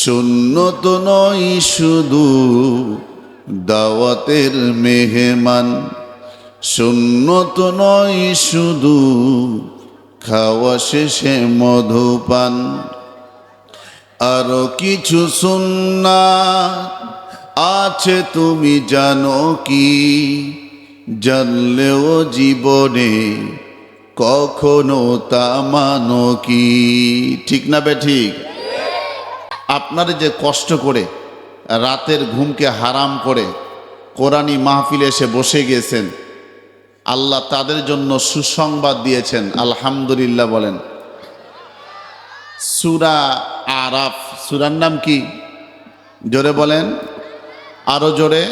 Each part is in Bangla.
সুন্নত নয়, শুধু দাওয়াতের মেহমান। সুন্নত নয়, শুধু খাওয়া শেষে মধুপান। আরও কিছু সুন্না আছে, তুমি জানো কি? জানলেও জীবনে কখনো তা মানো কি? ঠিক না বে ঠিক? আপনারা যে কষ্ট করে রাতের ঘুমকে হারাম করে কোরআনী মাহফিলে এসে বসে গিয়েছেন, আল্লাহ তাদের জন্য সুসংবাদ দিয়েছেন, আলহামদুলিল্লাহ বলেন। সুরা আরাফ, সুরার নাম কি? জোরে বলেন। আরও জোরে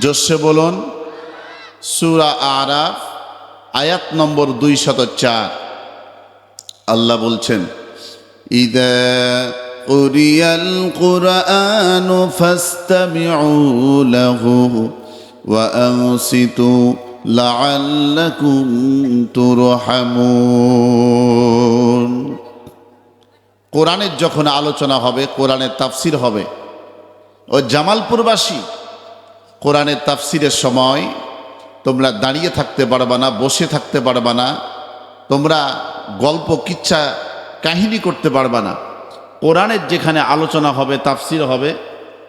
জোসে বলুন। সুরা আরাফ, আয়াত নম্বর দুই শত চার। আল্লাহ বলছেন, ইদা কুরআন ফাস্তামিউ লাহু ওয়া আনসিতু লাআল্লাকুম তুরহামুন। কোরআনের যখন আলোচনা হবে, কোরআনের তাফসির হবে, ও জামালপুরবাসী, কোরআনের তাফসিরের সময় তোমরা দাঁড়িয়ে থাকতে পারবা না, বসে থাকতে পারবা না, তোমরা গল্প, কিচ্ছা, কাহিনী করতে পারবা না। কোরআনের যেখানে আলোচনা হবে, তাফসির হবে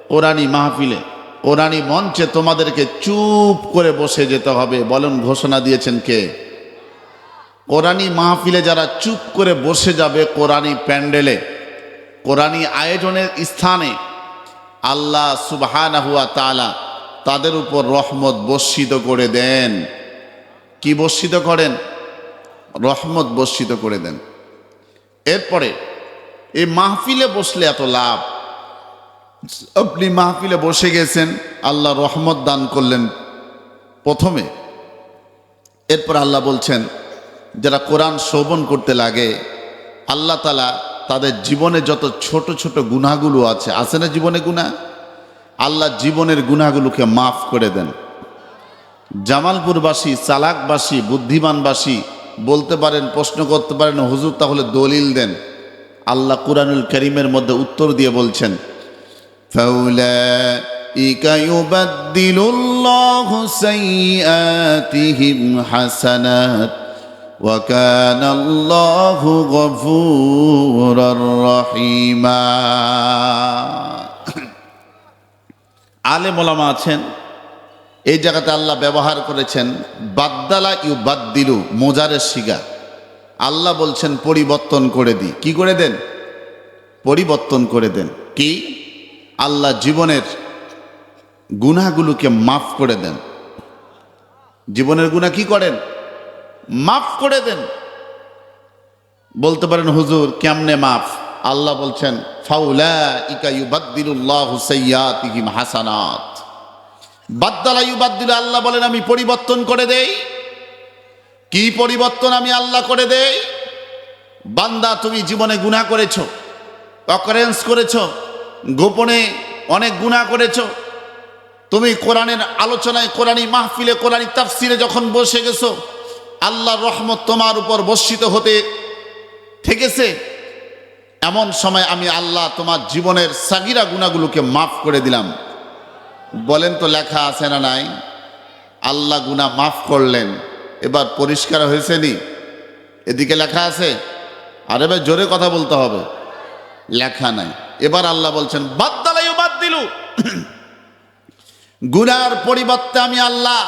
কোরআনী মাহফিলে কোরআনী মঞ্চে তোমাদেরকে চুপ করে বসে যেতে হবে। বলেন, ঘোষণা দিয়েছেন কে? কোরআনী মাহফিলে যারা চুপ করে বসে যাবে, কোরআনী প্যান্ডেলে, কোরআনী আয়োজনের স্থানে, আল্লাহ সুবহানাহুয়া তালা তাদের উপর রহমত বর্ষিত করে দেন। কি বর্ষিত করেন? রহমত বর্ষিত করে দেন। এরপরে এই মাহফিলে বসলে এত লাভ? আপনি মাহফিলে বসে গেছেন, আল্লাহ রহমত দান করলেন প্রথমে। এরপর আল্লাহ বলছেন, যারা কোরআন শোভন করতে লাগে, আল্লাহ তালা তাদের জীবনে যত ছোট ছোট গুনাহগুলো আছে আছে না জীবনে গুনাহ? আল্লাহ জীবনের গুনাহগুলোকে মাফ করে দেন। জামালপুরবাসী, চালাকবাসী, বুদ্ধিমানবাসী বলতে পারেন, প্রশ্ন করতে পারেন, হুজুর তাহলে দলিল দেন। আল্লাহ কুরআনুল করিমের মধ্যে উত্তর দিয়ে বলছেন فأولئك يبدل الله سيئاتهم حسنات وكان الله غفورا رحيما আলেম ওলামা আছেন এই জায়গাতে আল্লাহ ব্যবহার করেছেন বাদ্দালা ইউ বাদ্দিলু মোজারের শিগা আল্লাহ বলছেন, পরিবর্তন করে দিই কি করে দেন? পরিবর্তন করে দেন। কি? আল্লাহ জীবনের গুনাহগুলোকে মাফ করে দেন। জীবনের গুনাহ কি করেন? মাফ করে দেন। বলতে পারেন, হুজুর, কেমনে মাফ? আল্লাহ বলছেন হাসানাত। বাদ্দালা ইউবাদ্দিলু আল্লাহ বলেন, আমি পরিবর্তন করে দেই। কি পরিবর্তন আমি আল্লাহ করে দেই? বান্দা, তুমি জীবনে গুনাহ করেছ অকারেন্স করেছ, গোপনে অনেক গুনাহ করেছ। তুমি কোরআনের আলোচনায়, কোরআনী মাহফিলে, কোরআনী তাফসিরে যখন বসে গেছো, আল্লাহর রহমত তোমার উপর বর্ষিত হতে থেকেছে। এমন সময় আমি আল্লাহ তোমার জীবনের সাগিরা গুণাগুলোকে মাফ করে দিলাম। বলেন তো লেখা আছে না নাই? আল্লাহ গুনা মাফ করলেন। এবার পরিষ্কার হয়েছে নি? এদিকে লেখা আছে, আর এবার জোরে কথা বলতে হবে। লেখা নাই। এবার আল্লাহ বলছেন বাদ দালাই বাদ দিলু গুনার পরিবর্তে আমি আল্লাহ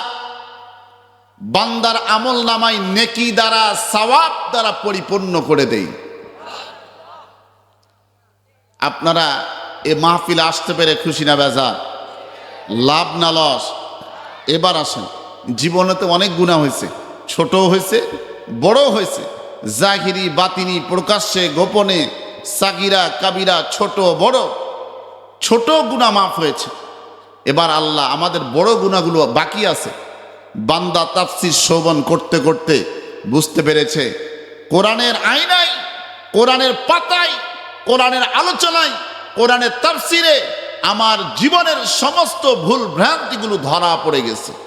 বান্দার আমল নামাই নেকি দ্বারা, সওয়াব দ্বারা পরিপূর্ণ করে দেই। আপনারা এ মাহফিলে আসতে পেরে খুশি না বেজা লাভ না, লস। এবার আসেন। জীবনে তো অনেক গুণা হয়েছে। ছোট হয়েছে বড় হয়েছে। জাহিরি, বাতিনি, প্রকাশ্যে, গোপনে, সাগিরা, কাবিরা, ছোট, বড়। ছোট গুণা মাফ হয়েছে। এবার আল্লাহ আমাদের বড় গুণাগুলো বাকি আছে। বান্দা তাফসির শোভন করতে করতে বুঝতে পেরেছে, কোরআনের আইনাই কোরআনের পাতায়, কোরআনের আলোচনায়, কোরআনের তাফসিরে আমার জীবনের সমস্ত ভুল ভ্রান্তিগুলো ধরা পড়ে গেছে।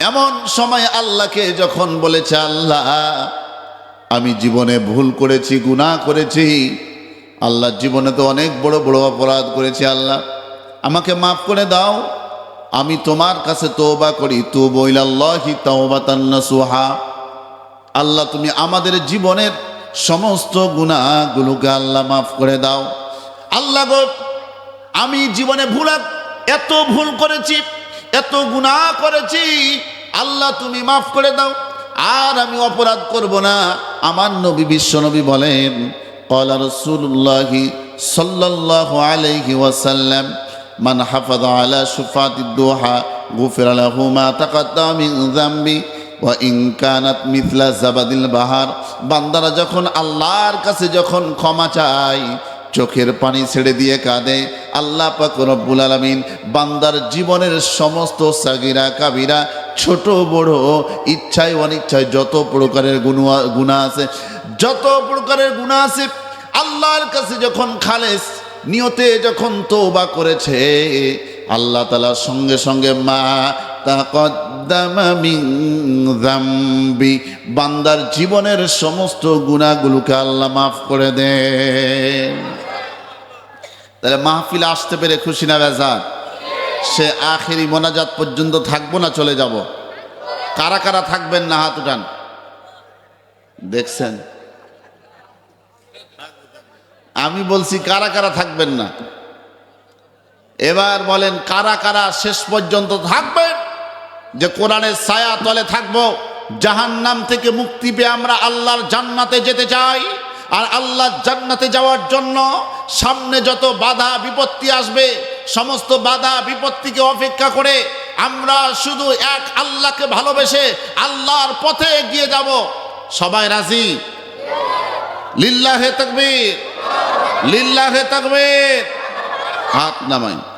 এমন সময় আল্লাহকে যখন বলেছে, আল্লাহ, আমি জীবনে ভুল করেছি, গুনাহ করেছি। আল্লাহ জীবনে তো অনেক বড় বড় অপরাধ করেছি, আল্লাহ। আমাকে মাফ করে দাও। আমি তোমার কাছে তওবা করি। তু বইলাল্লাহি তাওবাতান সুহা আল্লাহ, তুমি আমাদের জীবনের সমস্ত গুণাগুলোকে আল্লাহ মাফ করে দাও। আল্লাহ গো, আমি জীবনে ভুলা, এত ভুল করেছি। এত গুণা করেছি, আল্লাহ তুমি মাফ করে দাও। আর আমি অপরাধ করব না। আমার নবী বিশ্বনবী বলেন, কলা রসুল্লাহি সাল্লাহ আলাইহি ওয়াসাল্লাম, মান হাফাদ আলা সুফাতি দোহা, গুফের আলা মা তাকাদ্দামি জাম্বি ওয়া ইনকানাত মিথলা জাবাদিল বাহার, বান্দারা যখন আল্লাহর কাছে যখন ক্ষমা চায়, চোখের পানি ছেড়ে দিয়ে কাঁদে আল্লাহ পাক রব্বুল আলামিন বান্দার জীবনের সমস্ত সাগিরা, কাবিরা, ছোট, বড়, ইচ্ছায়, অনিচ্ছায় যত প্রকারের গুণা গুণা আছে, যত প্রকারের গুণা আছে, আল্লাহর কাছে যখন খালেস, নিয়তে যখন তওবা করেছে, আল্লাহ তালা সঙ্গে সঙ্গে মা তাকদ্দামা বান্দার জীবনের সমস্ত গুণাগুলোকে আল্লাহ মাফ করে দেন। তাহলে মাহফিলে আসতে পেরে খুশি না বেজার? সে আখেরি মোনাজাত পর্যন্ত থাকব না চলে যাব। কারা কারা থাকবেন না হাত উঠান? দেখছেন? আমি বলছি কারা কারা থাকবেন না? এবার বলেন কারা কারা শেষ পর্যন্ত থাকবেন? যে কোরআনের ছায়া তলে থাকব জাহান নাম থেকে মুক্তি পেয়ে আমরা আল্লাহর জান্নাতে যেতে চাই। আর আল্লাহর জান্নাতে যাওয়ার জন্য সামনে যত বাধা বিপত্তি আসবে, সমস্ত বাধা বিপত্তিকে অপেক্ষা করে আমরা শুধু এক আল্লাহকে ভালোবেসে আল্লাহর পথে এগিয়ে যাব। সবাই রাজি? লিল্লাহে তাকবীর। লিল্লাহে তাকবীর। হাত নামাই।